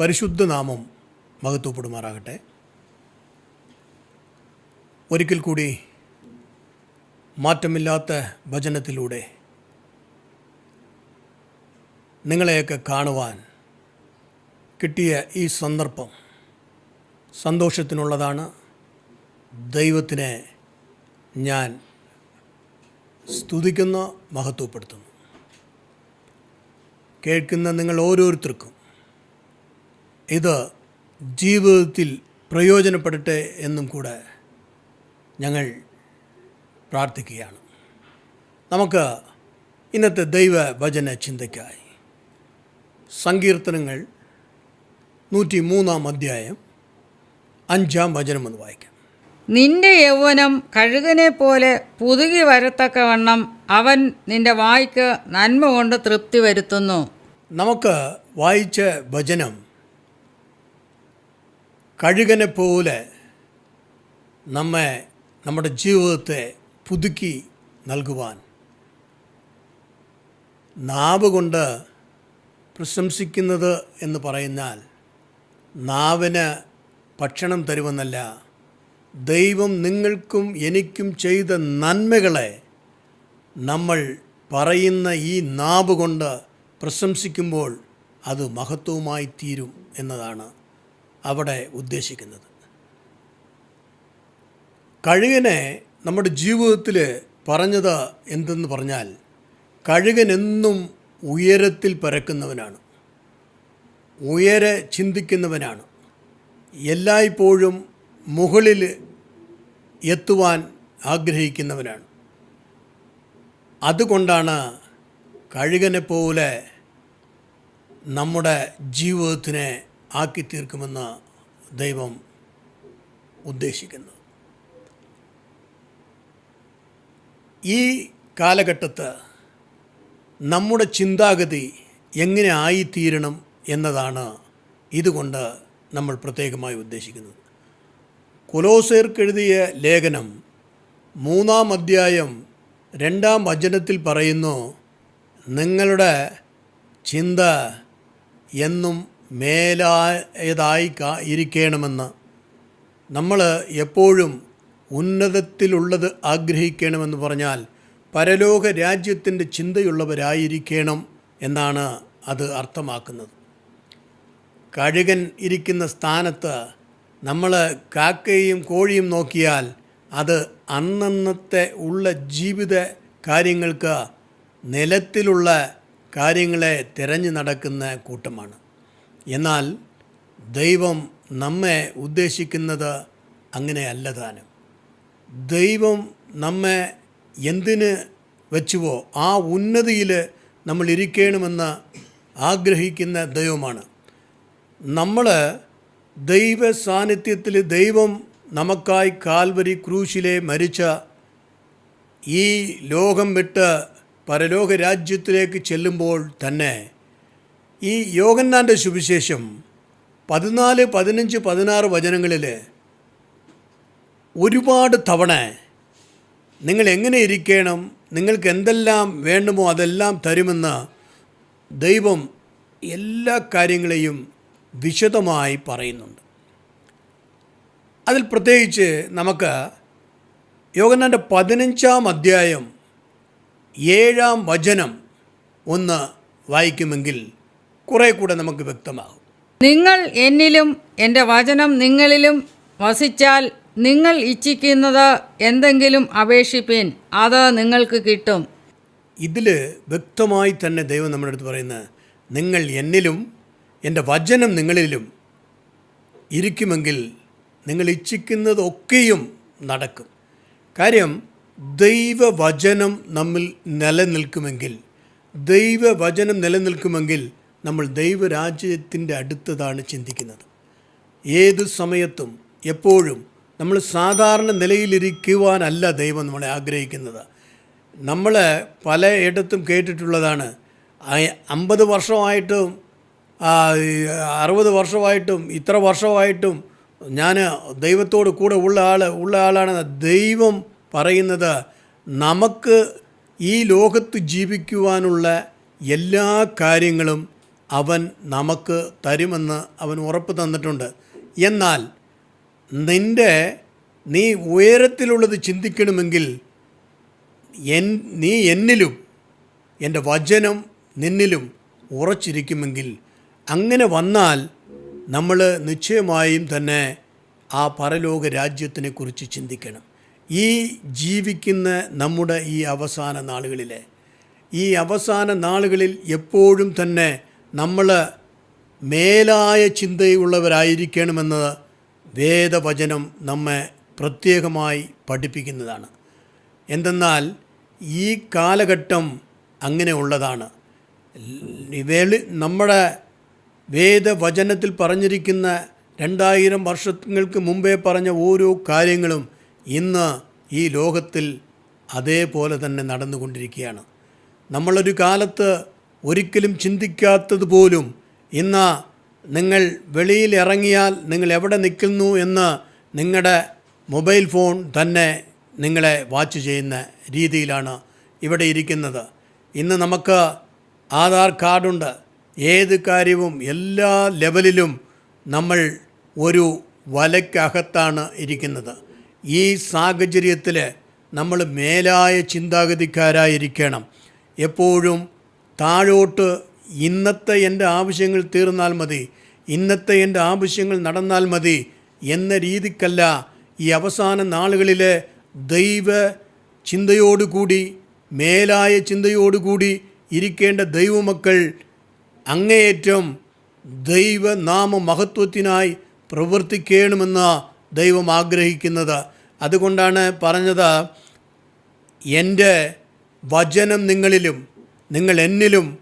പരിശുദ്ധ നാമം മഹത്വപ്പെടുമാറാകട്ടെ. ഒരിക്കൽ കൂടി മാറ്റമില്ലാത്ത ഭജനത്തിലൂടെ നിങ്ങളെയൊക്കെ കാണുവാൻ കിട്ടിയ ഈ സന്ദർഭം സന്തോഷത്തിനുള്ളതാണ്. ദൈവത്തിനെ ഞാൻ സ്തുതിക്കുന്ന മഹത്വപ്പെടുത്തുന്നു. കേൾക്കുന്ന നിങ്ങൾ ഓരോരുത്തർക്കും ഇത് ജീവിതത്തിൽ പ്രയോജനപ്പെടട്ടെ എന്നും കൂടെ ഞങ്ങൾ പ്രാർത്ഥിക്കുകയാണ്. നമുക്ക് ഇന്നത്തെ ദൈവ ഭജന ചിന്തയ്ക്കായി സങ്കീർത്തനങ്ങൾ നൂറ്റി മൂന്നാം അധ്യായം അഞ്ചാം വചനം എന്ന് വായിക്കാം. നിന്റെ യൗവനം കഴുകനെ പോലെ പുതുകി വരത്തക്കവണ്ണം അവൻ നിന്റെ വായിക്ക് നന്മ കൊണ്ട് തൃപ്തി വരുത്തുന്നു. നമുക്ക് വായിച്ച ഭജനം കഴുകനെ പോലെ നമ്മെ നമ്മുടെ ജീവിതത്തെ പുതുക്കി നൽകുവാൻ. നാവ് കൊണ്ട് പ്രശംസിക്കുന്നത് എന്ന് പറയുന്നാൽ നാവിന് ഭക്ഷണം തരുമെന്നല്ല ദൈവം നിങ്ങൾക്കും എനിക്കും ചെയ്ത നന്മകളെ നമ്മൾ പറയുന്ന ഈ നാവ് കൊണ്ട് പ്രശംസിക്കുമ്പോൾ അത് മഹത്വമായി തീരും എന്നതാണ്. അവിടെ ഉദ്ദേശിക്കുന്നത്. കഴുകനെ നമ്മുടെ ജീവിതത്തിൽ പറഞ്ഞത് എന്തെന്ന് പറഞ്ഞാൽ കഴുകൻ എന്നും ഉയരത്തിൽ പരക്കുന്നവനാണ്. ഉയരെ ചിന്തിക്കുന്നവനാണ്. എല്ലായ്പ്പോഴും മുകളിൽ എത്തുവാൻ ആഗ്രഹിക്കുന്നവനാണ്. അതുകൊണ്ടാണ് കഴുകനെപ്പോലെ നമ്മുടെ ജീവിതത്തിനെ ആക്കി തീർക്കുമെന്ന് ദൈവം ഉദ്ദേശിക്കുന്നു. ഈ കാലഘട്ടത്ത് നമ്മുടെ ചിന്താഗതി എങ്ങനെ ആയിത്തീരണം എന്നതാണ് ഇതുകൊണ്ട് നമ്മൾ പ്രത്യേകമായി ഉദ്ദേശിക്കുന്നത്. കുലോസേർക്കെഴുതിയ ലേഖനം മൂന്നാം അധ്യായം രണ്ടാം വചനത്തിൽ പറയുന്നു നിങ്ങളുടെ ചിന്ത എന്നും മേലായതായി കാ ഇരിക്കണമെന്ന്. നമ്മൾ എപ്പോഴും ഉന്നതത്തിലുള്ളത് ആഗ്രഹിക്കണമെന്ന് പറഞ്ഞാൽ പരലോക രാജ്യത്തിന്റെ ചിന്തയുള്ളവരായിരിക്കണം എന്നാണ് അത് അർത്ഥമാക്കുന്നത്. കഴുകൻ ഇരിക്കുന്ന സ്ഥാനത്ത് നമ്മൾ കാക്കയും കോഴിയും നോക്കിയാൽ അത് അന്നന്നത്തെ ഉള്ള ജീവിത കാര്യങ്ങൾക്ക് നിലത്തിലുള്ള കാര്യങ്ങളെ തിരഞ്ഞു നടക്കുന്ന കൂട്ടമാണ്. എന്നാൽ ദൈവം നമ്മെ ഉദ്ദേശിക്കുന്നത് അങ്ങനെയല്ല താനും. ദൈവം നമ്മെ എന്തിന് വെച്ചുവോ ആ ഉന്നതിയിൽ നമ്മൾ ഇരിക്കണമെന്ന് ആഗ്രഹിക്കുന്ന ദൈവമാണ്. നമ്മൾ ദൈവ സാന്നിധ്യത്തിൽ ദൈവം നമുക്കായി കാൽവരി ക്രൂശിലെ മരിച്ച ഈ ലോകം വിട്ട് പരലോക രാജ്യത്തിലേക്ക് ചെല്ലുമ്പോൾ തന്നെ ഈ യോഗന്നാന്റെ സുവിശേഷം പതിനാല് പതിനഞ്ച് പതിനാറ് വചനങ്ങളിൽ ഒരുപാട് തവണ നിങ്ങൾ എങ്ങനെ ഇരിക്കണം നിങ്ങൾക്ക് എന്തെല്ലാം വേണ്ടുമോ അതെല്ലാം തരുമെന്ന് ദൈവം എല്ലാ കാര്യങ്ങളെയും വിശദമായി പറയുന്നുണ്ട്. അതിൽ പ്രത്യേകിച്ച് നമുക്ക് യോഗന്നാന്റെ പതിനഞ്ചാം അധ്യായം ഏഴാം വചനം ഒന്ന് വായിക്കുമെങ്കിൽ കുറേ കൂടെ നമുക്ക് വ്യക്തമാകും. നിങ്ങൾ എന്നിലും എന്റെ വചനം നിങ്ങളിലും വസിച്ചാൽ നിങ്ങൾ ഇച്ഛിക്കുന്നത് എന്തെങ്കിലും അപേക്ഷിപ്പിൻ അത് നിങ്ങൾക്ക് കിട്ടും. ഇതിൽ വ്യക്തമായി തന്നെ ദൈവം നമ്മുടെ അടുത്ത് പറയുന്നത് നിങ്ങൾ എന്നിലും എന്റെ വചനം നിങ്ങളിലും ഇരിക്കുമെങ്കിൽ നിങ്ങൾ ഇച്ഛിക്കുന്നതൊക്കെയും നടക്കും. കാര്യം ദൈവവചനം നമ്മിൽ നിലനിൽക്കുമെങ്കിൽ ദൈവവചനം നിലനിൽക്കുമെങ്കിൽ നമ്മൾ ദൈവരാജ്യത്തിന്റെ അടുത്തതാണ് ചിന്തിക്കുന്നത്. ഏത് സമയത്തും എപ്പോഴും നമ്മൾ സാധാരണ നിലയിലിരിക്കുവാനല്ല ദൈവം നമ്മളെ ആഗ്രഹിക്കുന്നത്. നമ്മൾ പലയിടത്തും കേട്ടിട്ടുള്ളതാണ്. അമ്പത് വർഷമായിട്ടും അറുപത് വർഷമായിട്ടും ഇത്ര വർഷമായിട്ടും ഞാൻ ദൈവത്തോട് കൂടെ ഉള്ള ആൾ ഉള്ള ആളാണ്. ദൈവം പറയുന്നത് നമുക്ക് ഈ ലോകത്ത് ജീവിക്കുവാനുള്ള എല്ലാ കാര്യങ്ങളും അവൻ നമുക്ക് തരുമെന്ന് അവൻ ഉറപ്പ് തന്നിട്ടുണ്ട്. എന്നാൽ നിന്റെ നീ ഉയരത്തിലുള്ളത് ചിന്തിക്കണമെങ്കിൽ എൻ നീ എന്നിലും എന്റെ വചനം നിന്നിലും ഉറച്ചിരിക്കുമെങ്കിൽ അങ്ങനെ വന്നാൽ നമ്മൾ നിശ്ചയമായും തന്നെ ആ പരലോക രാജ്യത്തിനെക്കുറിച്ച് ചിന്തിക്കണം. ഈ ജീവിക്കുന്ന നമ്മുടെ ഈ അവസാന നാളുകളിലെ ഈ അവസാന നാളുകളിൽ എപ്പോഴും തന്നെ നമ്മൾ മേലായ ചിന്തയുള്ളവരായിരിക്കണമെന്ന് വേദവചനം നമ്മെ പ്രത്യേകമായി പഠിപ്പിക്കുന്നതാണ്. എന്തെന്നാൽ ഈ കാലഘട്ടം അങ്ങനെ ഉള്ളതാണ്. വേളി നമ്മുടെ വേദവചനത്തിൽ പറഞ്ഞിരിക്കുന്ന രണ്ടായിരം വർഷങ്ങൾക്ക് മുമ്പേ പറഞ്ഞ ഓരോ കാര്യങ്ങളും ഇന്ന് ഈ ലോകത്തിൽ അതേപോലെ തന്നെ നടന്നുകൊണ്ടിരിക്കുകയാണ്. നമ്മളൊരു കാലത്ത് ഒരിക്കലും ചിന്തിക്കാത്തതുപോലും ഇന്ന് നിങ്ങൾ വെളിയിൽ ഇറങ്ങിയാൽ നിങ്ങൾ എവിടെ നിൽക്കുന്നു എന്ന് നിങ്ങളുടെ മൊബൈൽ ഫോൺ തന്നെ നിങ്ങളെ വാച്ച് ചെയ്യുന്ന രീതിയിലാണ് ഇവിടെ ഇരിക്കുന്നത്. ഇന്ന് നമുക്ക് ആധാർ കാർഡുണ്ട് ഏത് കാര്യവും എല്ലാ ലെവലിലും നമ്മൾ ഒരു വലയ്ക്കകത്താണ് ഇരിക്കുന്നത്. ഈ സാഹചര്യത്തിൽ നമ്മൾ മേലായ ചിന്താഗതിക്കാരായിരിക്കണം. എപ്പോഴും താഴോട്ട് ഇന്നത്തെ എന്റെ ആവശ്യങ്ങൾ തീർന്നാൽ മതി ഇന്നത്തെ എന്റെ ആവശ്യങ്ങൾ നടന്നാൽ മതി എന്ന രീതിക്കല്ല ഈ അവസാന നാളുകളിലെ ദൈവ ചിന്തയോടുകൂടി മേലായ ചിന്തയോടുകൂടി ഇരിക്കേണ്ട ദൈവമക്കൾ അങ്ങേയറ്റം ദൈവനാമ മഹത്വത്തിനായി പ്രവർത്തിക്കണമെന്ന് ദൈവം ആഗ്രഹിക്കുന്നത്. അതുകൊണ്ടാണ് പറഞ്ഞത് എന്റെ വചനം നിങ്ങളിലും നിങ്ങൾ എന്നിലും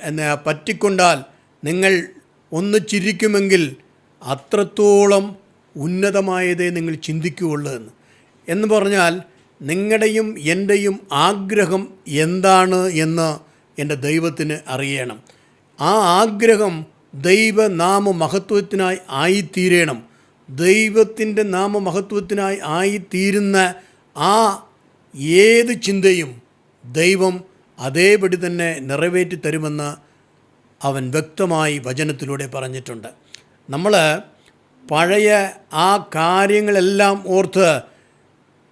എന്നെ പറ്റിക്കൊണ്ടാൽ നിങ്ങൾ ഒന്ന് ചിരിക്കുമെങ്കിൽ അത്രത്തോളം ഉന്നതമായതേ നിങ്ങൾ ചിന്തിക്കുകയുള്ളൂ എന്ന്. എന്ന് പറഞ്ഞാൽ നിങ്ങളുടെയും എന്റെയും ആഗ്രഹം എന്താണ് എന്ന് എന്റെ ദൈവത്തിന് അറിയണം. ആ ആഗ്രഹം ദൈവനാമ മഹത്വത്തിനായി ആയിത്തീരണം. ദൈവത്തിന്റെ നാമമഹത്വത്തിനായി ആയിത്തീരുന്ന ആ ഏത് ചിന്തയും ദൈവം അതേപടി തന്നെ നിറവേറ്റി തരുമെന്ന് അവൻ വ്യക്തമായി വചനത്തിലൂടെ പറഞ്ഞിട്ടുണ്ട്. നമ്മൾ പഴയ ആ കാര്യങ്ങളെല്ലാം ഓർത്ത്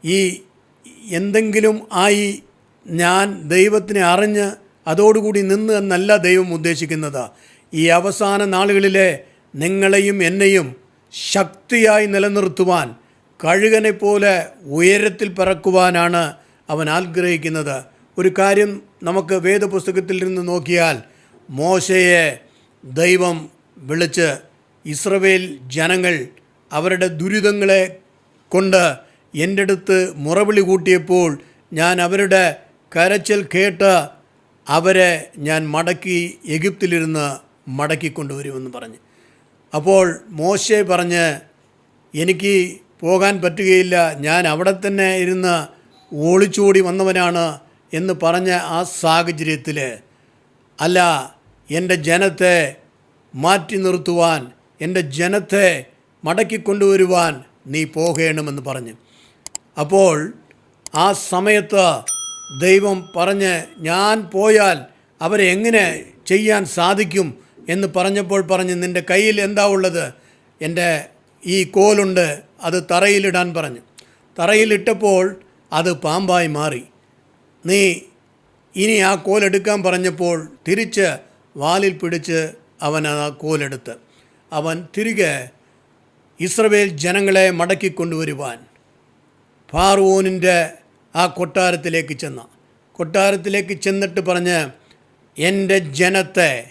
ഈ എന്തെങ്കിലും ആയി ഞാൻ ദൈവത്തിനെ അറിഞ്ഞ് അതോടുകൂടി നിന്ന് എന്നല്ല ദൈവം ഉദ്ദേശിക്കുന്നത്. ഈ അവസാന നാളുകളിലെ നിങ്ങളെയും എന്നെയും ശക്തിയായി നിലനിർത്തുവാൻ കഴുകനെ പോലെ ഉയരത്തിൽ പറക്കുവാനാണ് അവൻ ആഗ്രഹിക്കുന്നത്. ഒരു കാര്യം നമുക്ക് വേദപുസ്തകത്തിൽ നിന്ന് നോക്കിയാൽ മോശയെ ദൈവം വിളിച്ച് ഇസ്രവേൽ ജനങ്ങൾ അവരുടെ ദുരിതങ്ങളെ കൊണ്ട് എന്റെ അടുത്ത് മുറവിളി കൂട്ടിയപ്പോൾ ഞാൻ അവരുടെ കരച്ചിൽ കേട്ട് അവരെ ഞാൻ മടക്കി എഗിപ്തിലിരുന്ന് മടക്കി കൊണ്ടുവരുമെന്ന് പറഞ്ഞ്. അപ്പോൾ മോശെ പറഞ്ഞ് എനിക്ക് പോകാൻ പറ്റുകയില്ല. ഞാൻ അവിടെ തന്നെ ഇരുന്ന് ഓളിച്ചോടി വന്നവനാണ്. എന്ന് പറഞ്ഞ ആ സാഹചര്യത്തിൽ അല്ല എന്റെ ജനത്തെ മാറ്റി നിർത്തുവാൻ എന്റെ ജനത്തെ മടക്കിക്കൊണ്ടുവരുവാൻ നീ പോകണമെന്ന് പറഞ്ഞു. അപ്പോൾ ആ സമയത്ത് ദൈവം പറഞ്ഞ് ഞാൻ പോയാൽ അവരെ എങ്ങനെ ചെയ്യാൻ സാധിക്കും? എന്ന് പറഞ്ഞപ്പോൾ പറഞ്ഞ് നിന്റെ കയ്യിൽ എന്താ ഉള്ളത്? എന്റെ ഈ കോലുണ്ട് അത് തറയിലിടാൻ പറഞ്ഞു. തറയിലിട്ടപ്പോൾ അത് പാമ്പായി മാറി. നീ ഇനി ആ കോലെടുക്കാൻ പറഞ്ഞപ്പോൾ തിരിച്ച് വാലിൽ പിടിച്ച് അവൻ ആ കോലെടുത്ത്. അവൻ തിരികെ ഇസ്രവേൽ ജനങ്ങളെ മടക്കി മടക്കിക്കൊണ്ടുവരുവാൻ ഫാറൂനിന്റെ ആ കൊട്ടാരത്തിലേക്ക് ചെന്ന. കൊട്ടാരത്തിലേക്ക് ചെന്നിട്ട് പറഞ്ഞ് എന്റെ ജനത്തെ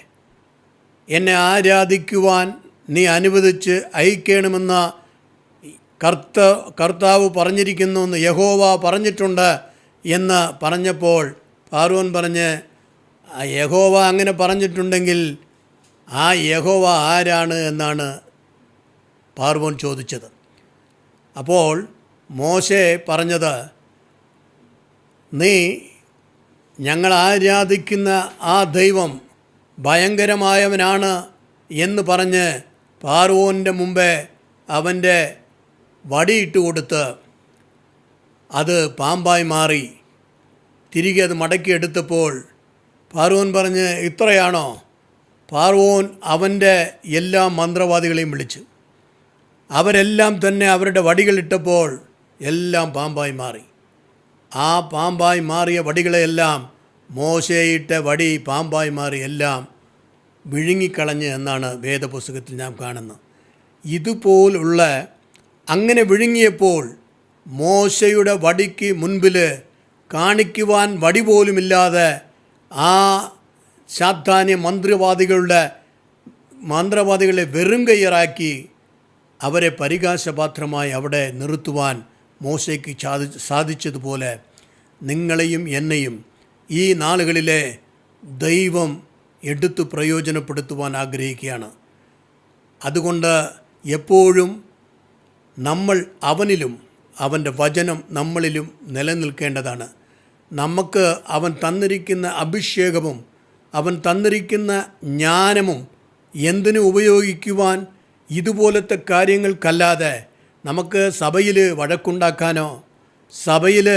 എന്നെ ആരാധിക്കുവാൻ നീ അനുവദിച്ച് അയക്കണമെന്ന കർത്ത കർത്താവ് പറഞ്ഞിരിക്കുന്നു എന്ന് യഹോവ പറഞ്ഞിട്ടുണ്ട്. എന്ന് പറഞ്ഞപ്പോൾ ഫാറൂൻ പറഞ്ഞ് "ആ യഹോവ അങ്ങനെ പറഞ്ഞിട്ടുണ്ടെങ്കിൽ ആ യഹോവ ആരാണ് എന്നാണ് പാർവോൻ ചോദിച്ചത്. അപ്പോൾ മോശെ പറഞ്ഞത് നീ ഞങ്ങൾ ആരാധിക്കുന്ന ആ ദൈവം ഭയങ്കരമായവനാണ് എന്ന് പറഞ്ഞ് പാർവോന്റെ മുമ്പേ അവന്റെ വടിയിട്ട് കൊടുത്ത് അത് പാമ്പായി മാറി. തിരികെ അത് മടക്കിയെടുത്തപ്പോൾ പാർവോൻ പറഞ്ഞ് ഇത്രയാണോ? പാർവോൻ അവന്റെ എല്ലാ മന്ത്രവാദികളെയും വിളിച്ചു. അവരെല്ലാം തന്നെ അവരുടെ വടികളിട്ടപ്പോൾ എല്ലാം പാമ്പായി മാറി. ആ പാമ്പായി മാറിയ വടികളെയെല്ലാം മോശയിട്ട വടി പാമ്പായി മാറി എല്ലാം വിഴുങ്ങിക്കളഞ്ഞ് എന്നാണ് വേദപുസ്തകത്തിൽ ഞാൻ കാണുന്നത്. ഇതുപോലുള്ള അങ്ങനെ വിഴുങ്ങിയപ്പോൾ മോശയുടെ വടിക്ക് മുൻപിൽ കാണിക്കുവാൻ വടി പോലുമില്ലാതെ ആ ശാബ്ദാന്യ മന്ത്രവാദികളുടെ മന്ത്രവാദികളെ വെറും കയ്യറാക്കി അവരെ പരിഹാസപാത്രമായി അവിടെ നിർത്തുവാൻ മോശയ്ക്ക് സാധി സാധിച്ചതുപോലെ നിങ്ങളെയും എന്നെയും ഈ നാളുകളിലെ ദൈവം എടുത്തു പ്രയോജനപ്പെടുത്തുവാൻ ആഗ്രഹിക്കുകയാണ്. അതുകൊണ്ട് എപ്പോഴും നമ്മൾ അവനിലും അവന്റെ വചനം നമ്മളിലും നിലനിൽക്കേണ്ടതാണ്. നമുക്ക് അവൻ തന്നിരിക്കുന്ന അഭിഷേകവും അവൻ തന്നിരിക്കുന്ന ജ്ഞാനവും എന്തിനു ഉപയോഗിക്കുവാൻ ഇതുപോലത്തെ കാര്യങ്ങൾക്കല്ലാതെ നമുക്ക് സഭയിൽ വഴക്കുണ്ടാക്കാനോ സഭയിൽ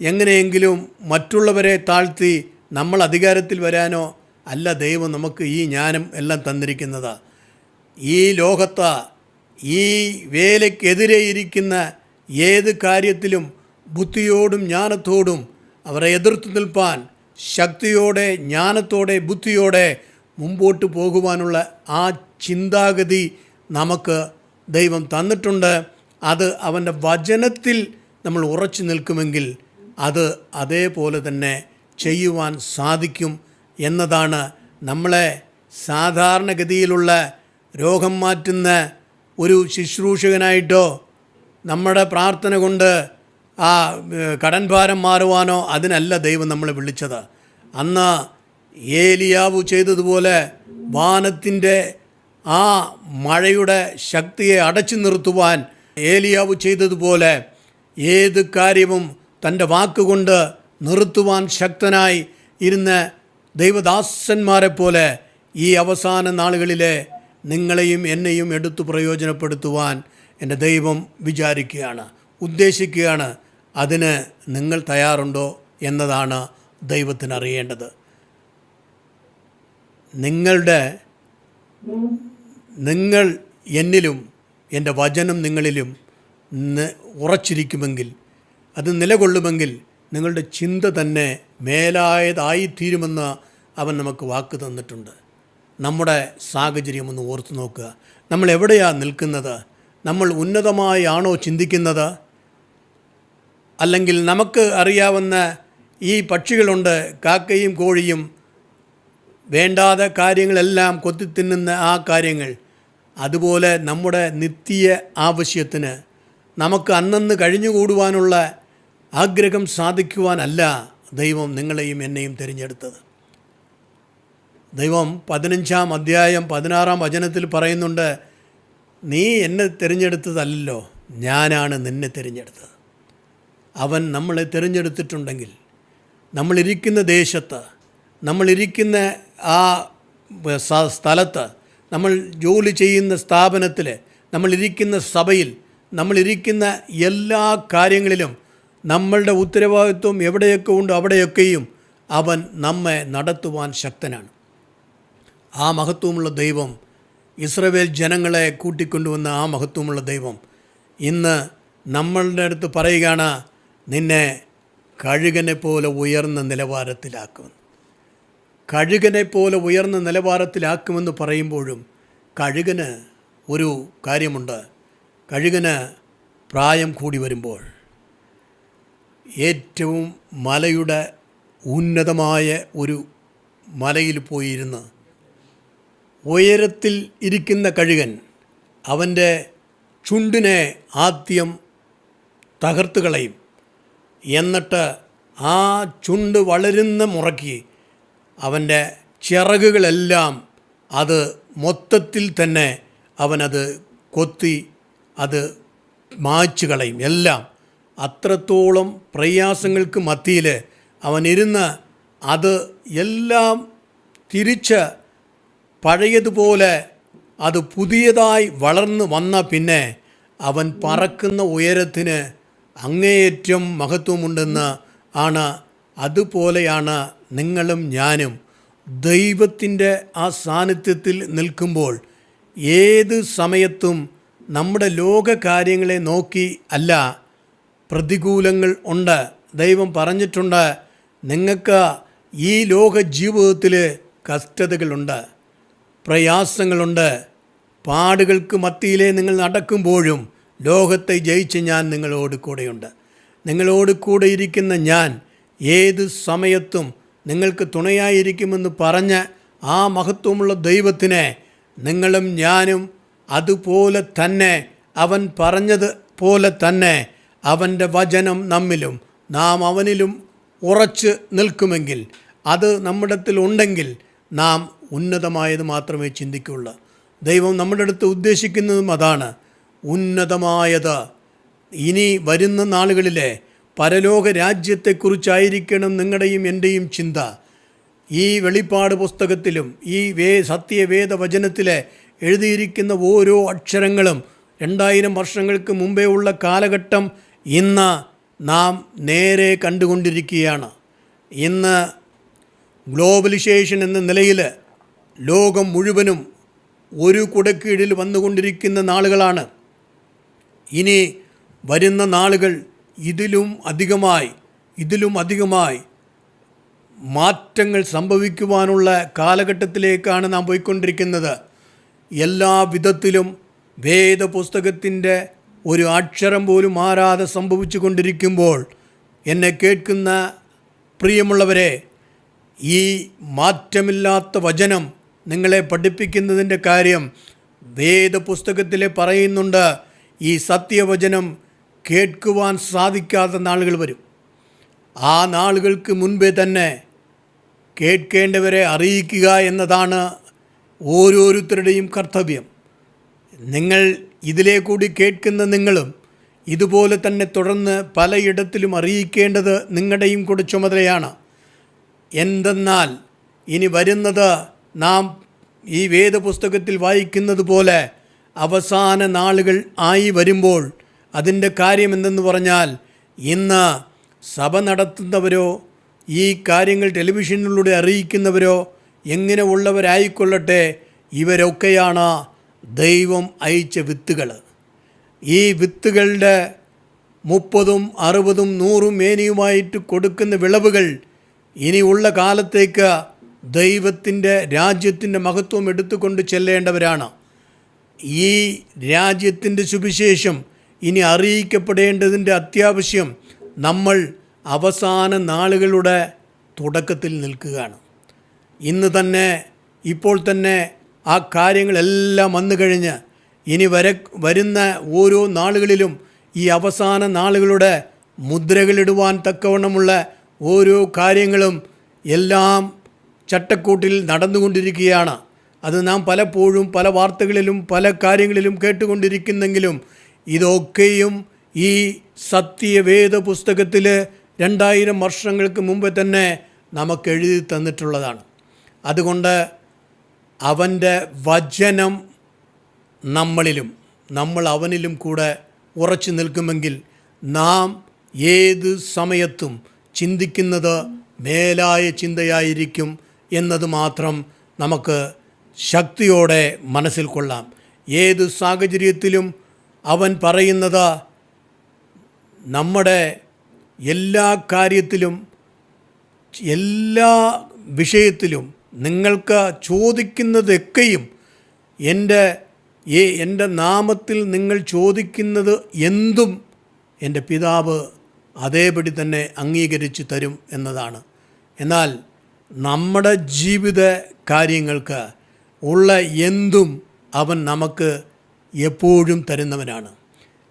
എങ്ങനെയെങ്കിലും മറ്റുള്ളവരെ താഴ്ത്തി നമ്മൾ അധികാരത്തിൽ വരാനോ അല്ല ദൈവം നമുക്ക് ഈ ജ്ഞാനം എല്ലാം തന്നിരിക്കുന്നത്. ഈ ലോകത്ത് ഈ വേലയ്ക്കെതിരെ ഇരിക്കുന്ന ഏത് കാര്യത്തിലും ബുദ്ധിയോടും ജ്ഞാനത്തോടും അവരെ എതിർത്ത് നിൽപ്പാൻ ശക്തിയോടെ ജ്ഞാനത്തോടെ ബുദ്ധിയോടെ മുമ്പോട്ട് പോകുവാനുള്ള ആ ചിന്താഗതി നമുക്ക് ദൈവം തന്നിട്ടുണ്ട്. അത് അവന്റെ വചനത്തിൽ നമ്മൾ ഉറച്ചു നിൽക്കുമെങ്കിൽ അത് അതേപോലെ തന്നെ ചെയ്യുവാൻ സാധിക്കും എന്നതാണ് നമ്മളെ സാധാരണഗതിയിലുള്ള രോഗം മാറ്റുന്ന ഒരു ശുശ്രൂഷകനായിട്ടോ നമ്മുടെ പ്രാർത്ഥന കൊണ്ട് ആ കടൻ ഭാരം മാറുവാനോ അതിനല്ല ദൈവം നമ്മളെ വിളിച്ചത്. അന്ന് ഏലിയാവു ചെയ്തതുപോലെ വാനത്തിന്റെ ആ മഴയുടെ ശക്തിയെ അടച്ചു നിർത്തുവാൻ ഏലിയാവ് ചെയ്തതുപോലെ ഏത് കാര്യവും തന്റെ വാക്കുകൊണ്ട് നിർത്തുവാൻ ശക്തനായി ഇരുന്ന ദൈവദാസന്മാരെ പോലെ ഈ അവസാന നാളുകളിലെ നിങ്ങളെയും എന്നെയും എടുത്തു പ്രയോജനപ്പെടുത്തുവാൻ എന്റെ ദൈവം വിചാരിക്കുകയാണ് ഉദ്ദേശിക്കുകയാണ് അതിന് നിങ്ങൾ തയ്യാറുണ്ടോ എന്നതാണ് ദൈവത്തിന് അറിയേണ്ടത്. നിങ്ങളുടെ നിങ്ങൾ എന്നിലും എന്റെ വചനം നിങ്ങളിലും ഉറച്ചിരിക്കുമെങ്കിൽ അത് നിലകൊള്ളുമെങ്കിൽ നിങ്ങളുടെ ചിന്ത തന്നെ മേലായതായിത്തീരുമെന്ന് അവൻ നമുക്ക് വാക്ക് തന്നിട്ടുണ്ട്. നമ്മുടെ സാഹചര്യം ഒന്ന് ഓർത്തു നോക്കുക. നമ്മൾ എവിടെയാണ് നിൽക്കുന്നത്? നമ്മൾ ഉന്നതമായാണോ ചിന്തിക്കുന്നത്? അല്ലെങ്കിൽ നമുക്ക് അറിയാവുന്ന ഈ പക്ഷികളുണ്ട് കാക്കയും കോഴിയും വേണ്ടാതെ കാര്യങ്ങളെല്ലാം കൊത്തി തിന്നുന്ന ആ കാര്യങ്ങൾ. അതുപോലെ നമ്മുടെ നിത്യ ആവശ്യത്തിന് നമുക്ക് അന്നന്ന് കഴിഞ്ഞുകൂടുവാനുള്ള ആഗ്രഹം സാധിക്കുവാനല്ല ദൈവം നിങ്ങളെയും എന്നെയും തിരഞ്ഞെടുത്തത്. ദൈവം പതിനഞ്ചാം അധ്യായം പതിനാറാം വചനത്തിൽ പറയുന്നുണ്ട് നീ എന്നെ തിരഞ്ഞെടുത്തതല്ലോ ഞാനാണ് നിന്നെ തിരഞ്ഞെടുത്തത്. അവൻ നമ്മളെ തിരഞ്ഞെടുത്തിട്ടുണ്ടെങ്കിൽ നമ്മളിരിക്കുന്ന ദേശത്ത് നമ്മളിരിക്കുന്ന ആ സ്ഥലത്ത് നമ്മൾ ജോലി ചെയ്യുന്ന സ്ഥാപനത്തിൽ നമ്മളിരിക്കുന്ന സഭയിൽ നമ്മളിരിക്കുന്ന എല്ലാ കാര്യങ്ങളിലും നമ്മളുടെ ഉത്തരവാദിത്വം എവിടെയൊക്കെ ഉണ്ട് അവിടെയൊക്കെയും അവൻ നമ്മെ നടത്തുവാൻ ശക്തനാണ്. ആ മഹത്വമുള്ള ദൈവം ഇസ്രവേൽ ജനങ്ങളെ കൂട്ടിക്കൊണ്ടുവന്ന ആ മഹത്വമുള്ള ദൈവം ഇന്ന് നമ്മളുടെ അടുത്ത് പറയുകയാണ് നിന്നെ കഴുകനെ പോലെ ഉയർന്ന നിലവാരത്തിലാക്കുമെന്ന് കഴുകനെ പോലെ ഉയർന്ന നിലവാരത്തിലാക്കുമെന്ന് പറയുമ്പോഴും കഴുകന് ഒരു കാര്യമുണ്ട്. കഴുകന് പ്രായം കൂടി വരുമ്പോൾ ഏറ്റവും മലയുടെ ഉന്നതമായ ഒരു മലയിൽ പോയിരുന്ന് ഉയരത്തിൽ ഇരിക്കുന്ന കഴുകൻ അവന്റെ ചുണ്ടിനെ ആദ്യം തകർത്ത് കളയും. എന്നിട്ട് ആ ചുണ്ട് വളരുന്ന മുറയ്ക്ക് അവന്റെ ചിറകുകളെല്ലാം അത് മൊത്തത്തിൽ തന്നെ അവനത് കൊത്തി അത് മായ്ച്ചു കളയും. എല്ലാം അത്രത്തോളം പ്രയാസങ്ങൾക്ക് മത്തിയിൽ അവനിരുന്ന് അത് എല്ലാം തിരിച്ച് പഴയതുപോലെ അത് പുതിയതായി വളർന്നു വന്ന പിന്നെ അവൻ പറക്കുന്ന ഉയരത്തിന് അങ്ങേയറ്റം മഹത്വമുണ്ടെന്ന് ആണ്. അതുപോലെയാണ് നിങ്ങളും ഞാനും. ദൈവത്തിന്റെ ആ സാന്നിധ്യത്തിൽ നിൽക്കുമ്പോൾ ഏത് സമയത്തും നമ്മുടെ ലോകകാര്യങ്ങളെ നോക്കി അല്ല പ്രതികൂലങ്ങൾ ഉണ്ട്. ദൈവം പറഞ്ഞിട്ടുണ്ട് നിങ്ങൾക്ക് ഈ ലോക ജീവിതത്തിൽ കഷ്ടതകളുണ്ട്. പ്രയാസങ്ങളുണ്ട്. പാടുകൾക്ക് മത്തിയിലെ നിങ്ങൾ നടക്കുമ്പോഴും ലോകത്തെ ജയിച്ച് ഞാൻ നിങ്ങളോട് കൂടെയുണ്ട്. നിങ്ങളോട് കൂടെ ഇരിക്കുന്ന ഞാൻ ഏത് സമയത്തും നിങ്ങൾക്ക് തുണയായിരിക്കുമെന്ന് പറഞ്ഞ ആ മഹത്വമുള്ള ദൈവത്തിനെ നിങ്ങളും ഞാനും അതുപോലെ തന്നെ അവൻ പറഞ്ഞത് പോലെ തന്നെ അവന്റെ വചനം നമ്മിലും നാം അവനിലും ഉറച്ച് നിൽക്കുമെങ്കിൽ അത് നമ്മുടെ ഉണ്ടെങ്കിൽ നാം ഉന്നതമായത് മാത്രമേ ചിന്തിക്കുള്ളൂ. ദൈവം നമ്മുടെ അടുത്ത് ഉദ്ദേശിക്കുന്നതും അതാണ്. ഉന്നതമായത്. ഇനി വരുന്ന നാളുകളിലെ പരലോക രാജ്യത്തെക്കുറിച്ചായിരിക്കണം നിങ്ങളുടെയും എന്റെയും ചിന്ത. ഈ വെളിപ്പാട് പുസ്തകത്തിലും ഈ വേ സത്യവേദ വചനത്തിലെ എഴുതിയിരിക്കുന്ന ഓരോ അക്ഷരങ്ങളും രണ്ടായിരം വർഷങ്ങൾക്ക് മുമ്പേ ഉള്ള കാലഘട്ടം ഇന്ന് നാം നേരെ കണ്ടുകൊണ്ടിരിക്കുകയാണ്. ഇന്ന് ഗ്ലോബലൈസേഷൻ എന്ന നിലയിൽ ലോകം മുഴുവനും ഒരു കുടക്കീഴിൽ വന്നുകൊണ്ടിരിക്കുന്ന നാളുകളാണ്. ഇനി വരുന്ന നാളുകൾ ഇതിലും അധികമായി ഇതിലും അധികമായി മാറ്റങ്ങൾ സംഭവിക്കുവാനുള്ള കാലഘട്ടത്തിലേക്കാണ് നാം പോയിക്കൊണ്ടിരിക്കുന്നത്. എല്ലാ വിധത്തിലും വേദപുസ്തകത്തിന്റെ ഒരു അക്ഷരം പോലും മാറാതെ സംഭവിച്ചു കൊണ്ടിരിക്കുമ്പോൾ എന്നെ കേൾക്കുന്ന പ്രിയമുള്ളവരെ ഈ മാറ്റമില്ലാത്ത വചനം നിങ്ങളെ പഠിപ്പിക്കുന്നതിന്റെ കാര്യം വേദപുസ്തകത്തിൽ പറയുന്നുണ്ട് ഈ സത്യവചനം കേൾക്കുവാൻ സാധിക്കാത്ത നാളുകൾ വരും. ആ നാളുകൾക്ക് മുൻപേ തന്നെ കേൾക്കേണ്ടവരെ അറിയിക്കുക എന്നതാണ് ഓരോരുത്തരുടെയും കർത്തവ്യം. നിങ്ങൾ ഇതിലെ കൂടി കേൾക്കുന്ന നിങ്ങളും ഇതുപോലെ തന്നെ തുടർന്ന് പലയിടത്തിലും അറിയിക്കേണ്ടത് നിങ്ങളുടെയും കൂടെ ചുമതലയാണ്. എന്തെന്നാൽ ഇനി വരുന്നത് നാം ഈ വേദപുസ്തകത്തിൽ വായിക്കുന്നത് പോലെ അവസാന നാളുകൾ ആയി വരുമ്പോൾ അതിന്റെ കാര്യം എന്തെന്ന് പറഞ്ഞാൽ ഇന്ന് സഭ നടത്തുന്നവരോ ഈ കാര്യങ്ങൾ ടെലിവിഷനിലൂടെ അറിയിക്കുന്നവരോ എങ്ങനെ ഉള്ളവരായിക്കൊള്ളട്ടെ ഇവരൊക്കെയാണ് ദൈവം അയച്ച വിത്തുകൾ. ഈ വിത്തുകളുടെ മുപ്പതും അറുപതും നൂറും മേനിയുമായിട്ട് കൊടുക്കുന്ന വിളവുകൾ ഇനിയുള്ള കാലത്തേക്ക് ദൈവത്തിന്റെ രാജ്യത്തിന്റെ മഹത്വം എടുത്തുകൊണ്ട് ചെല്ലേണ്ടവരാണ്. ഈ രാജ്യത്തിന്റെ സുവിശേഷം ഇനി അറിയിക്കപ്പെടേണ്ടതിന്റെ അത്യാവശ്യം നമ്മൾ അവസാന നാളുകളുടെ തുടക്കത്തിൽ നിൽക്കുകയാണ്. ഇന്ന് തന്നെ ഇപ്പോൾ തന്നെ ആ കാര്യങ്ങളെല്ലാം വന്നു കഴിഞ്ഞ് ഇനി വര വരുന്ന ഓരോ നാളുകളിലും ഈ അവസാന നാളുകളുടെ മുദ്രകളിടുവാൻ തക്കവണ്ണമുള്ള ഓരോ കാര്യങ്ങളും എല്ലാം ചട്ടക്കൂട്ടിൽ നടന്നുകൊണ്ടിരിക്കുകയാണ്. അത് നാം പലപ്പോഴും പല വാർത്തകളിലും പല കാര്യങ്ങളിലും കേട്ടുകൊണ്ടിരിക്കുന്നെങ്കിലും ഇതൊക്കെയും ഈ സത്യവേദ പുസ്തകത്തിൽ രണ്ടായിരം വർഷങ്ങൾക്ക് മുമ്പ് തന്നെ നമുക്ക് എഴുതി തന്നിട്ടുള്ളതാണ്. അതുകൊണ്ട് അവന്റെ വചനം നമ്മളിലും നമ്മൾ അവനിലും കൂടെ ഉറച്ചു നിൽക്കുമെങ്കിൽ നാം ഏത് സമയത്തും ചിന്തിക്കുന്നത് മേലായ ചിന്തയായിരിക്കും എന്നത് മാത്രം നമുക്ക് ശക്തിയോടെ മനസ്സിൽ കൊള്ളാം. ഏത് സാഹചര്യത്തിലും അവൻ പറയുന്നത് നമ്മുടെ എല്ലാ കാര്യത്തിലും എല്ലാ വിഷയത്തിലും നിങ്ങൾക്ക് ചോദിക്കുന്നതൊക്കെയും എന്റെ എന്റെ നാമത്തിൽ നിങ്ങൾ ചോദിക്കുന്നത് എന്തും എന്റെ പിതാവ് അതേപടി തന്നെ അംഗീകരിച്ചു തരും എന്നതാണ്. എന്നാൽ നമ്മുടെ ജീവിത കാര്യങ്ങൾക്ക് ഉള്ള എന്തും അവൻ നമുക്ക് എപ്പോഴും തരുന്നവനാണ്.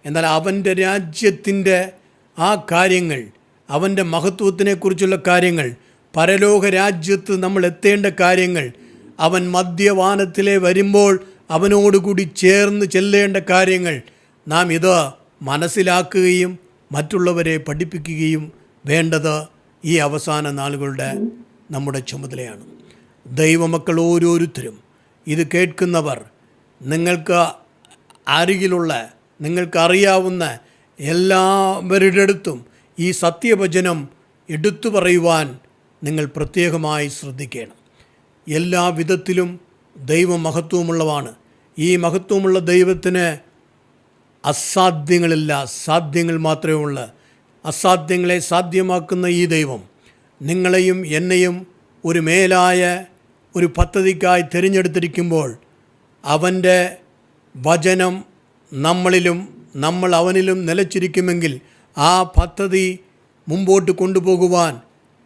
എന്നാൽ അവന്റെ രാജ്യത്തിന്റെ ആ കാര്യങ്ങൾ അവന്റെ മഹത്വത്തിനെക്കുറിച്ചുള്ള കാര്യങ്ങൾ പരലോക രാജ്യത്ത് നമ്മൾ എത്തേണ്ട കാര്യങ്ങൾ അവൻ മദ്യപാനത്തിലെ വരുമ്പോൾ അവനോടുകൂടി ചേർന്ന് ചെല്ലേണ്ട കാര്യങ്ങൾ നാം ഇത് മനസ്സിലാക്കുകയും മറ്റുള്ളവരെ പഠിപ്പിക്കുകയും വേണ്ടത് ഈ അവസാന നാളുകളുടെ നമ്മുടെ ചുമതലയാണ്. ദൈവമക്കൾ ഓരോരുത്തരും ഇത് കേൾക്കുന്നവർ നിങ്ങൾക്ക് അരികിലുള്ള നിങ്ങൾക്കറിയാവുന്ന എല്ലാവരുടെ അടുത്തും ഈ സത്യവചനം എടുത്തു പറയുവാൻ നിങ്ങൾ പ്രത്യേകമായി ശ്രദ്ധിക്കണം. എല്ലാ വിധത്തിലും ദൈവമഹത്വമുള്ളതാണ് ഈ മഹത്വമുള്ള ദൈവത്തിന് അസാധ്യങ്ങളില്ല. സാധ്യങ്ങൾ മാത്രമേ ഉള്ളൂ. അസാധ്യങ്ങളെ സാധ്യമാക്കുന്ന ഈ ദൈവം നിങ്ങളെയും എന്നെയും ഒരു മേലായ ഒരു പദ്ധതിക്കായി തിരഞ്ഞെടുത്തിരിക്കുമ്പോൾ അവന്റെ വചനം നമ്മളിലും നമ്മൾ അവനിലും നിലച്ചിരിക്കുമെങ്കിൽ ആ പദ്ധതി മുമ്പോട്ട് കൊണ്ടുപോകുവാൻ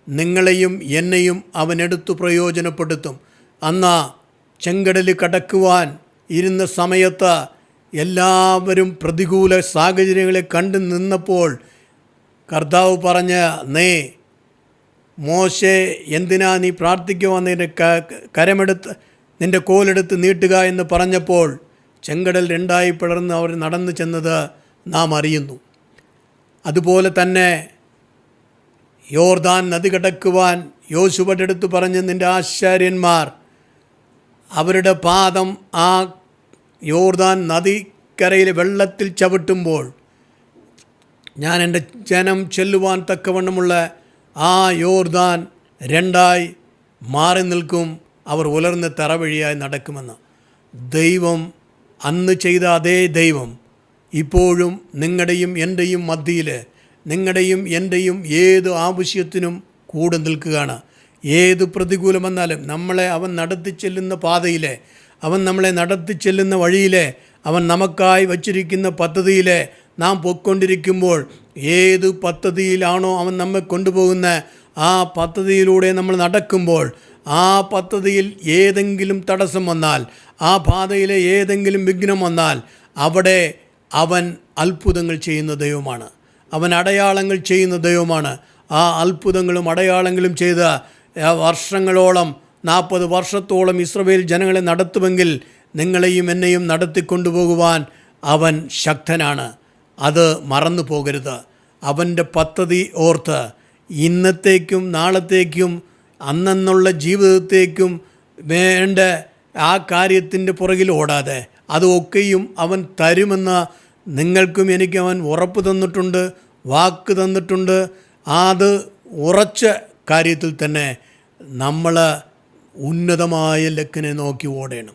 നിങ്ങളെയും എന്നെയും അവനെടുത്തു പ്രയോജനപ്പെടുത്തും. അന്നാ ചെങ്കടൽ കടക്കുവാൻ ഇരുന്ന സമയത്ത് എല്ലാവരും പ്രതികൂല സാഹചര്യങ്ങളെ കണ്ടു നിന്നപ്പോൾ കർത്താവ് പറഞ്ഞ നേ മോശെ എന്തിനാ നീ പ്രാർത്ഥിക്കുവാൻ നിന്റെ കരമെടുത്ത് നിന്റെ കോലെടുത്ത് നീട്ടുക എന്ന് പറഞ്ഞപ്പോൾ ചെങ്കടൽ രണ്ടായി പിളർന്ന് അവർ നടന്നു ചെന്നത് നാം അറിയുന്നു. അതുപോലെ തന്നെ യോർദാൻ നദി കടക്കുവാൻ അടുത്ത് പറഞ്ഞ് നിന്റെ ആശാര്യന്മാർ അവരുടെ പാദം ആ യോർദാൻ നദിക്കരയിലെ വെള്ളത്തിൽ ചവിട്ടുമ്പോൾ ഞാൻ എന്റെ ജനം ചെല്ലുവാൻ തക്കവണ്ണമുള്ള ആ യോർദാൻ രണ്ടായി മാറി നിൽക്കും. അവർ ഉലർന്ന് തറവഴിയായി നടക്കുമെന്ന്. ദൈവം അന്ന് ചെയ്ത അതേ ദൈവം ഇപ്പോഴും നിങ്ങളുടെയും എന്റെയും മധ്യയിൽ നിങ്ങളുടെയും എന്റെയും ഏത് ആവശ്യത്തിനും കൂടെ നിൽക്കുകയാണ്. ഏത് പ്രതികൂലം വന്നാലും നമ്മളെ അവൻ നടത്തി ചെല്ലുന്ന പാതയിലെ അവൻ നമ്മളെ നടത്തി ചെല്ലുന്ന വഴിയിലെ അവൻ നമുക്കായി വച്ചിരിക്കുന്ന പദ്ധതിയിലെ നാം പൊയ്ക്കൊണ്ടിരിക്കുമ്പോൾ ഏത് പദ്ധതിയിലാണോ അവൻ നമ്മെ കൊണ്ടുപോകുന്ന ആ പദ്ധതിയിലൂടെ നമ്മൾ നടക്കുമ്പോൾ ആ പദ്ധതിയിൽ ഏതെങ്കിലും തടസ്സം വന്നാൽ ആ പാതയിലെ ഏതെങ്കിലും വിഘ്നം വന്നാൽ അവിടെ അവൻ അത്ഭുതങ്ങൾ ചെയ്യുന്ന ദൈവമാണ്. അവൻ അടയാളങ്ങൾ ചെയ്യുന്ന ദൈവമാണ്. ആ അത്ഭുതങ്ങളും അടയാളങ്ങളും ചെയ്ത വർഷങ്ങളോളം നാൽപ്പത് വർഷത്തോളം ഇസ്രവേൽ ജനങ്ങളെ നടത്തുമെങ്കിൽ നിങ്ങളെയും എന്നെയും നടത്തിക്കൊണ്ടുപോകുവാൻ അവൻ ശക്തനാണ്. അത് മറന്നു പോകരുത്. അവന്റെ പദ്ധതി ഓർത്ത് ഇന്നത്തേക്കും നാളത്തേക്കും അന്നെന്നുള്ള ജീവിതത്തേക്കും വേണ്ട ആ കാര്യത്തിന്റെ പുറകിൽ ഓടാതെ. അതൊക്കെയും അവൻ തരുമെന്ന് നിങ്ങൾക്കും എനിക്കും അവൻ ഉറപ്പ് തന്നിട്ടുണ്ട് വാക്ക് തന്നിട്ടുണ്ട്. അത് ഉറച്ച കാര്യത്തിൽ തന്നെ നമ്മൾ ഉന്നതമായ ലക്കിനെ നോക്കി ഓടണം.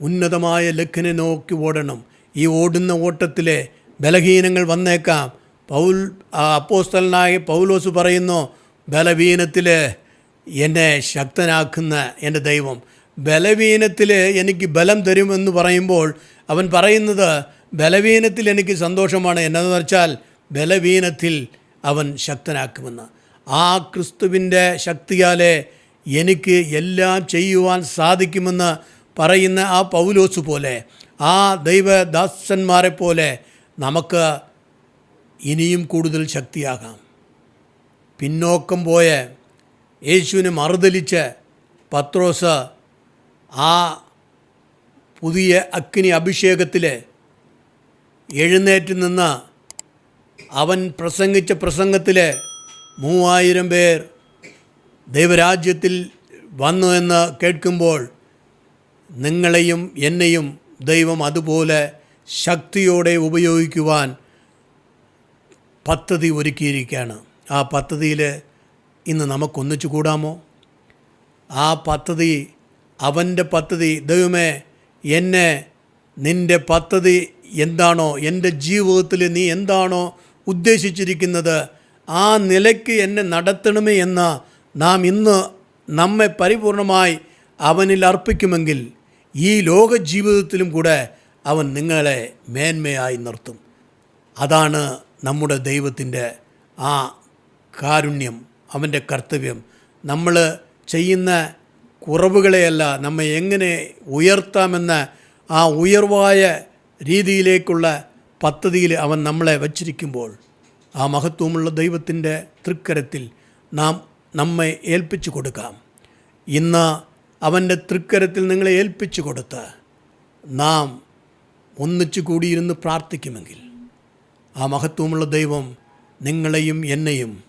ഉന്നതമായ ലക്കിനെ നോക്കി ഓടണം. ഈ ഓടുന്ന ഓട്ടത്തിലെ ബലഹീനങ്ങൾ വന്നേക്കാം. പൗൽ അപ്പോസ്തലനായ പൗലോസ് പറയുന്നു ബലഹീനത്തിൽ എന്നെ ശക്തനാക്കുന്ന എന്റെ ദൈവം. ബലഹീനത്തിൽ എനിക്ക് ബലം തരുമെന്ന് പറയുമ്പോൾ അവൻ പറയുന്നത് ബലഹീനത്തിൽ എനിക്ക് സന്തോഷമാണ് എന്നതെന്ന് വെച്ചാൽ ബലഹീനത്തിൽ അവൻ ശക്തനാക്കുമെന്ന്. ആ ക്രിസ്തുവിന്റെ ശക്തിയാലെ എനിക്ക് എല്ലാം ചെയ്യുവാൻ സാധിക്കുമെന്ന് പറയുന്ന ആ പൗലോസ് പോലെ ആ ദൈവദാസന്മാരെ പോലെ നമുക്ക് ഇനിയും കൂടുതൽ ശക്തിയാകാം. പിന്നോക്കം പോയ യേശുവിനെ മറുതലിച്ച് പത്രോസ് ആ പുതിയ അഗ്നി അഭിഷേകത്തിൽ എഴുന്നേറ്റ് നിന്ന് അവൻ പ്രസംഗിച്ച പ്രസംഗത്തിൽ മൂവായിരം പേർ ദൈവരാജ്യത്തിൽ വന്നു എന്ന് കേൾക്കുമ്പോൾ നിങ്ങളെയും എന്നെയും ദൈവം അതുപോലെ ശക്തിയോടെ ഉപയോഗിക്കുവാൻ പദ്ധതി ഒരുക്കിയിരിക്കുകയാണ്. ആ പദ്ധതിയിൽ ഇന്ന് നമുക്കൊന്നിച്ചു കൂടാമോ? ആ പദ്ധതി അവന്റെ പദ്ധതി ദൈവമേ എന്നെ നിന്റെ പദ്ധതി എന്താണോ എന്റെ ജീവിതത്തിൽ നീ എന്താണോ ഉദ്ദേശിച്ചിരിക്കുന്നത് ആ നിലയ്ക്ക് എന്നെ നടത്തണമേ എന്ന് നാം ഇന്ന് നമ്മെ പരിപൂർണമായി അവനിൽ അർപ്പിക്കുമെങ്കിൽ ഈ ലോക ജീവിതത്തിലും കൂടെ അവൻ നിങ്ങളെ മേന്മയായി നിർത്തും. അതാണ് നമ്മുടെ ദൈവത്തിന്റെ ആ കാരുണ്യം അവന്റെ കർത്തവ്യം. നമ്മൾ ചെയ്യുന്ന കുറവുകളെയല്ല നമ്മെ എങ്ങനെ ഉയർത്താമെന്ന ആ ഉയർവായ രീതിയിലേക്കുള്ള പദ്ധതിയിൽ അവൻ നമ്മളെ വച്ചിരിക്കുമ്പോൾ ആ മഹത്വമുള്ള ദൈവത്തിന്റെ തൃക്കരത്തിൽ നാം നമ്മെ ഏൽപ്പിച്ചു കൊടുക്കാം. ഇന്ന് അവന്റെ തൃക്കരത്തിൽ നിങ്ങളെ ഏൽപ്പിച്ചു കൊടുത്ത് നാം ഒന്നിച്ചു കൂടിയിരുന്ന് പ്രാർത്ഥിക്കുമെങ്കിൽ ആ മഹത്വമുള്ള ദൈവം നിങ്ങളെയും എന്നെയും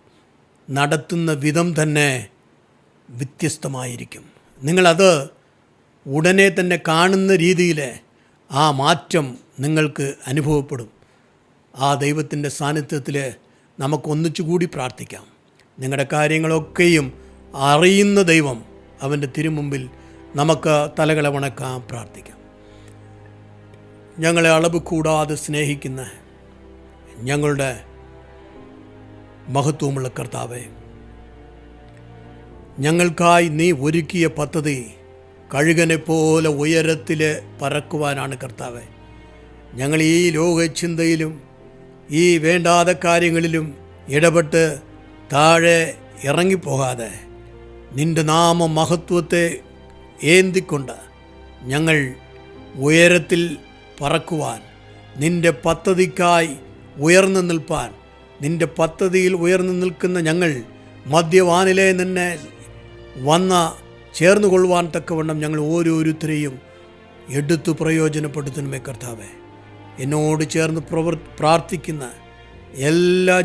നടത്തുന്ന വിധം തന്നെ വ്യത്യസ്തമായിരിക്കും. നിങ്ങളത് ഉടനെ തന്നെ കാണുന്ന രീതിയിൽ ആ മാറ്റം നിങ്ങൾക്ക് അനുഭവപ്പെടും. ആ ദൈവത്തിന്റെ സാന്നിധ്യത്തിൽ നമുക്ക് ഒന്നിച്ചുകൂടി പ്രാർത്ഥിക്കാം. നിങ്ങളുടെ കാര്യങ്ങളൊക്കെയും അറിയുന്ന ദൈവം അവന്റെ തിരുമുമ്പിൽ നമുക്ക് തലകളെ വണക്കാം പ്രാർത്ഥിക്കാം. ഞങ്ങളെ അളവ് കൂടാതെ സ്നേഹിക്കുന്ന ഞങ്ങളുടെ മഹത്വമുള്ള കർത്താവേ ഞങ്ങൾക്കായി നീ ഒരുക്കിയ പദ്ധതി കഴുകനെ പോലെ ഉയരത്തിൽ പറക്കുവാനാണ് കർത്താവെ. ഞങ്ങൾ ഈ ലോകചിന്തയിലും ഈ വേണ്ടാത്ത കാര്യങ്ങളിലും ഇടപെട്ട് താഴെ ഇറങ്ങിപ്പോകാതെ നിന്റെ നാമ മഹത്വത്തെ ഏന്തിക്കൊണ്ട് ഞങ്ങൾ ഉയരത്തിൽ പറക്കുവാൻ നിന്റെ പദ്ധതിക്കായി ഉയർന്നു നിൽപ്പാൻ നിന്റെ പദ്ധതിയിൽ ഉയർന്നു നിൽക്കുന്ന ഞങ്ങൾ മദ്യവാനിലെ നിന്നെ വന്ന ചേർന്ന് കൊള്ളുവാൻ തക്കവണ്ണം ഞങ്ങൾ ഓരോരുത്തരെയും എടുത്തു പ്രയോജനപ്പെടുത്തണമേ കർത്താവേ. എന്നോട് ചേർന്ന് പ്രവർ പ്രാർത്ഥിക്കുന്ന എല്ലാ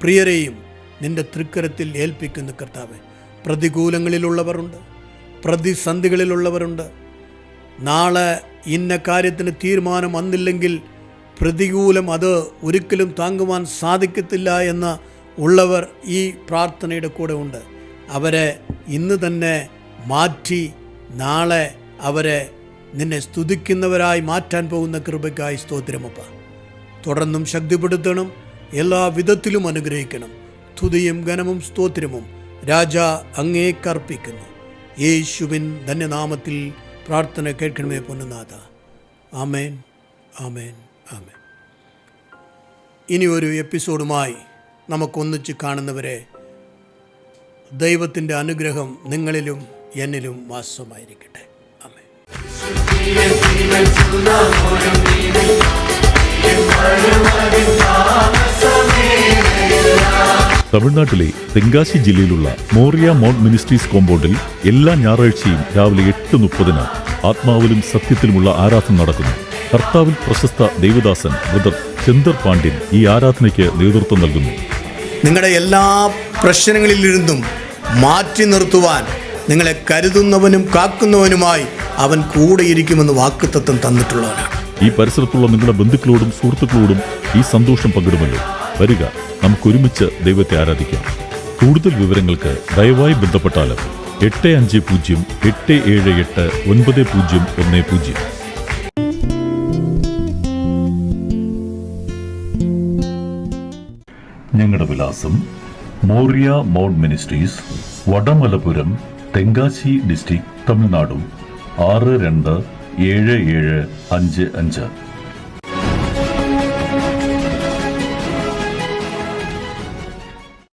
പ്രിയരെയും നിന്റെ തൃക്കരത്തിൽ ഏൽപ്പിക്കുന്ന കർത്താവെ പ്രതികൂലങ്ങളിലുള്ളവരുണ്ട് പ്രതിസന്ധികളിലുള്ളവരുണ്ട്. നാളെ ഇന്ന കാര്യത്തിന് തീരുമാനം വന്നില്ലെങ്കിൽ പ്രതികൂലം അത് ഒരിക്കലും താങ്ങുവാൻ സാധിക്കത്തില്ല എന്ന് ഉള്ളവർ ഈ പ്രാർത്ഥനയുടെ കൂടെ ഉണ്ട്. അവരെ ഇന്ന് തന്നെ മാറ്റി നാളെ അവരെ നിന്നെ സ്തുതിക്കുന്നവരായി മാറ്റാൻ പോകുന്ന കൃപയ്ക്കായി സ്തോത്രമപ്പ തുടർന്നും ശക്തിപ്പെടുത്തണം എല്ലാ വിധത്തിലും അനുഗ്രഹിക്കണം. തുതിയും ഘനവും സ്തോത്രവും രാജ അങ്ങേ കർപ്പിക്കുന്നു. യേശുവിൻ ധന്യനാമത്തിൽ പ്രാർത്ഥന കേൾക്കണമേ പൊന്നുനാഥ. ആമേൻ ആമേൻ ആമേൻ. ഇനി ഒരു എപ്പിസോഡുമായി നമുക്കൊന്നിച്ച് കാണുന്നവരെ ദൈവത്തിന്റെ അനുഗ്രഹം നിങ്ങളിലും എന്നിലും വാസമായിരിക്കട്ടെ. ആമേൻ. തമിഴ്നാട്ടിലെ തെങ്കാശി ജില്ലയിലുള്ള മോറിയ മൗണ്ട് മിനിസ്ട്രീസ് കോമ്പൗണ്ടിൽ എല്ലാ ഞായറാഴ്ചയും രാവിലെ എട്ട് മുപ്പതിന് ആത്മാവിലും സത്യത്തിലുമുള്ള ആരാധന നടക്കുന്നു. കർത്താവിൽ പ്രശസ്ത ദേവദാസൻ ബ്രദർ ചന്ദർ പാണ്ഡ്യൻ ഈ ആരാധനയ്ക്ക് നേതൃത്വം നൽകുന്നു. നിങ്ങളുടെ എല്ലാ പ്രശ്നങ്ങളിൽ നിന്നും മാറ്റി നിർത്തുവാൻ നിങ്ങളെ കരുതുന്നവനും കാക്കുന്നവനുമായി അവൻ കൂടെയിരിക്കുമെന്ന് വാക്കുത്തത്വം തന്നിട്ടുള്ളവനാണ്. ഈ പരിസരത്തുള്ള നിങ്ങളുടെ ബന്ധുക്കളോടും സുഹൃത്തുക്കളോടും ഈ സന്തോഷം പങ്കിടുമല്ലോ. വരിക. നമുക്കൊരുമിച്ച് ദൈവത്തെ ആരാധിക്കാം. കൂടുതൽ വിവരങ്ങൾക്ക് ദയവായി ബന്ധപ്പെട്ടാൽ എട്ട് അഞ്ച് പൂജ്യം എട്ട് ഏഴ് എട്ട് ഒൻപത് പൂജ്യം ഒന്ന് പൂജ്യം. ഞങ്ങളുടെ വിലാസം Moriah Mount Ministries Vadamalapuram Tenkasi district തമിഴ്നാടും ആറ് രണ്ട് ഏഴ് ഏഴ് അഞ്ച് അഞ്ച്.